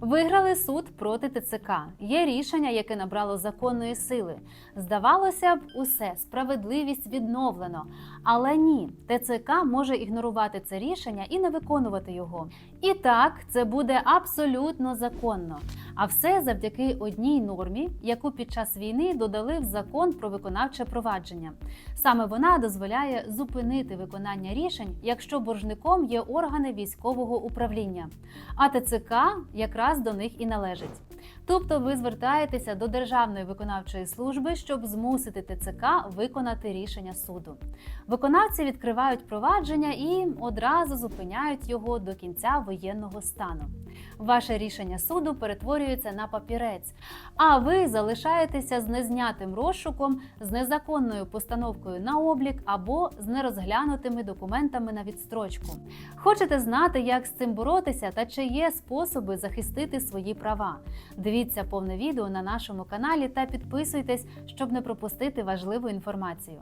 Виграли суд проти ТЦК. Є рішення, яке набрало законної сили. Здавалося б, усе справедливість відновлено. Але ні, ТЦК може ігнорувати це рішення і не виконувати його. І так, це буде абсолютно законно. А все завдяки одній нормі, яку під час війни додали в закон про виконавче провадження. Саме вона дозволяє зупинити виконання рішень, якщо боржником є органи військового управління. А ТЦК якраз до них і належить. Тобто ви звертаєтеся до Державної виконавчої служби, щоб змусити ТЦК виконати рішення суду. Виконавці відкривають провадження і одразу зупиняють його до кінця воєнного стану. Ваше рішення суду перетворюється на папірець, а ви залишаєтеся з незнятим розшуком, з незаконною постановкою на облік або з нерозглянутими документами на відстрочку. Хочете знати, як з цим боротися та чи є способи захистити свої права? Дивіться повне відео на нашому каналі та підписуйтесь, щоб не пропустити важливу інформацію.